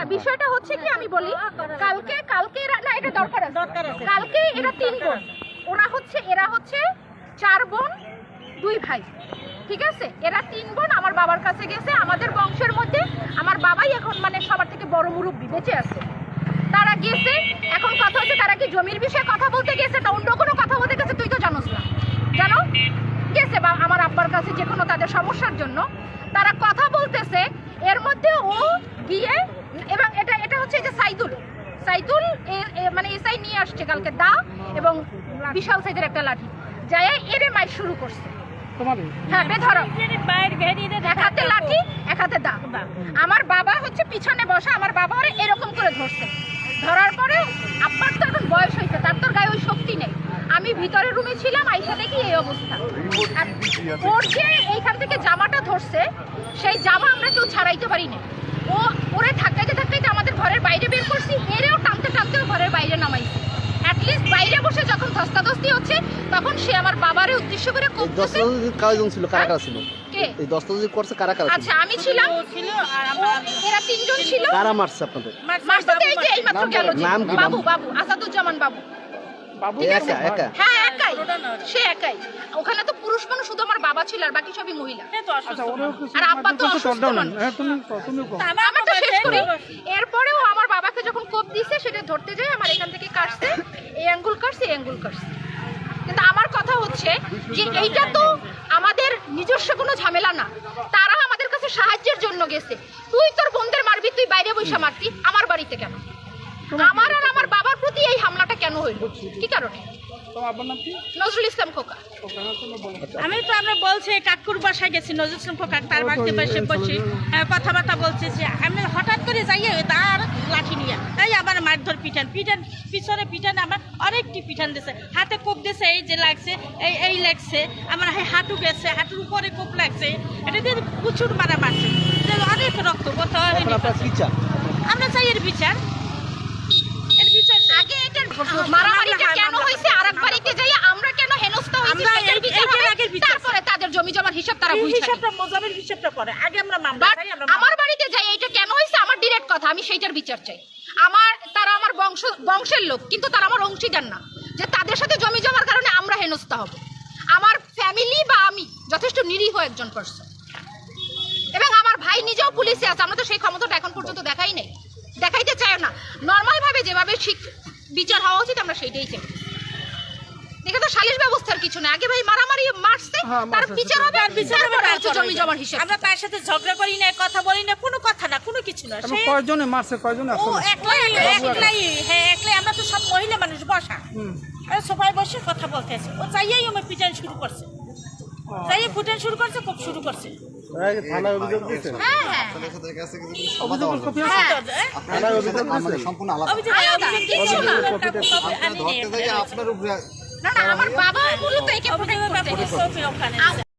না বিষয়টা হচ্ছে কি আমি বলি কালকে কালকে এরা না এটা দরকার আছে। কালকে এরা তিন বোন। ওরা হচ্ছে এরা হচ্ছে চার বোন দুই ভাই। ঠিক আছে? এরা তিন বোন আমার বাবার কাছে গেছে আমাদের বংশের মধ্যে। আমার বাবাই এখন মানে সবার থেকে বড় মুরব্বী বেঁচে আছে। তারা গেছে এখন কথা হচ্ছে তারা কি জমির বিষয়ে কথা বলতে গেছে না অন্য কোনো কথা বলতে গেছে? তুই তো জানোস না। জানো? গেছে বা আমার আব্বার কাছে যে কোনো তাদের সমস্যার জন্য। তারা কথা বলতেছে এর মধ্যে ও গিয়ে এবং এটা এটা হচ্ছে এই যে সাইদুল। সাইদুল মানে এসআই নিয়ে আসছে কালকে দা এবং বিশাল সাইজের একটা লাঠি। যায় এরে মাই শুরু করছে। হ্যাঁ বেধরক এক হাতে লাঠি এক হাতে দা। আমার বাবা হচ্ছে পিছনে বসা আমার বাবা ওরে এরকম করে ধরছে। ধরার পরে আব্বার তো এখন বয়স হয়েছে তার তো গায়ে ওই শক্তি নেই। আমি ভিতরের রুমে ছিলাম আইসা দেখি এই অবস্থা। ওর যে এইখান থেকে জামাটা ধরছে সেই জামা আমরা কেউ ছাড়াইতে পারি না ও ওরে ধাক্কাইতে ধাক্কাইতে আমাদের ঘরের বাইরে বের করছি। এরেও টানতে টানতেও ঘরের বাইরে নামাইছি। অ্যাটলিস্ট বাইরে বসে যখন ধস্তাধস্তি হচ্ছে তখন সে আমার বাবারে উদ্দেশ্য করে কয়জন ছিল? কারা কারা ছিল? কে? এই যদি করছে কারা কারা আচ্ছা আমি ছিলাম। ও- এরা তিনজন ছিল। কারা মারছে আপনাদের? মাস্টার এই যে এই মাত্র গেল বলেন, নাম কি বাবু? বাবু আসাদুজ্জামান বাবু। এই একা একা? হ্যাঁ একাই। সে একাই। ওখানে তো পুরুষ মানুষ শুধু আমার বাবা ছিল আর বাকি সবই মহিলা। আর আব্বা তো অসুস্থ আমার তো শেষ করি। এরপরেও আমার বাবাকে যখন কোপ দিছে সেটা ধরতে যাই আমার এখান থেকে কাটছে। এই আঙ্গুল কাটছে এই আঙ্গুল কাটছে। কিন্তু আমার কথা হচ্ছে যে এইটা তো আমাদের নিজস্ব কোনো ঝামেলা না। তারা আমাদের কাছে সাহায্যের জন্য গেছে। তুই তোর বোনদের মারবি তুই বাইরে বসে মারতি। আমার বাড়িতে কেন? আমার আর আমার প্রতি এই হামলাটা কেন হইল? কি কারণে? নজরুল ইসলাম খোকা। আমি তো আমরা বলছি কাকুর বাসায় গেছি নজরুল ইসলাম কাক তার বাড়িতে বসে বসে আহ, কথাবার্তা বলছে যে আমি হঠাৎ করে যাইয়ে তার লাঠি নিয়ে এই আমার মারধর পিঠান পিঠান পিছনে পিঠান আমার অনেকটি পিঠান দিছে হাতে কোপ দিছে এই যে লাগছে এই এই লাগছে আমার এই হাঁটু গেছে হাঁটুর উপরে কোপ লাগছে এটা দিয়ে প্রচুর মারা মারছে অনেক রক্ত আমরা চাই এর বিচার এর বিচার চাই। আগে এটার মারামারিটা কেন হয়েছে আরেক বাড়িতে যাই আমরা কেন হেনস্থা হয়েছি সেটার বিচার হবে, তারপরে তাদের জমি জমার হিসাব তারা এই হিসাবটা মোজামের হিসাবটা পরে। আগে আমরা মামলা চাই আমরা আমার বাড়িতে যাই এটা কেন হয়েছে আমার ডিরেক্ট কথা আমি সেইটার বিচার চাই। আমার তারা আমার বংশ বংশের লোক কিন্তু তারা আমার অংশীদার না। যে তাদের সাথে জমি জমার কারণে আমরা হেনস্থা হব। আমার ফ্যামিলি বা আমি যথেষ্ট নিরীহ একজন পার্সন এবং আমার ভাই নিজেও পুলিশে আছে আমরা তো সেই ক্ষমতাটা এখন পর্যন্ত দেখাই নাই। দেখাইতে চাই না। নর্মাল ভাবে যেভাবে ঠিক বিচার হওয়া উচিত আমরা সেইটাই চাই। দেখে তো সালিশ ব্যবস্থার কিছু না। আগে ভাই মারামারি মারছে তার বিচার হবে আর বিচার হবে জমি জমার হিসাব। আমরা তার সাথে ঝগড়া করি না কথা বলি না কোনো কথা না কোনো কিছু না। সে কয়জনে মারছে কয়জনে ও একলাই একলাই হ্যাঁ একলাই। আমরা তো সব মহিলা মানুষ বসা। আর সবাই বসে কথা বলতে আছে ও চাইয়াই আমার পিটান শুরু করছে। চাইয়ে ফুটান শুরু করছে খুব শুরু করছে। থানায় অভিযোগ দিয়েছেন হ্যাঁ। হ্যাঁ আছে হ্যাঁ। থানায় অভিযোগ দিয়েছেন সম্পূর্ণ আলাদা আপনার ধরতে যাই আপনার উপরে না না আমার বাবা মূলত একে ওখানে।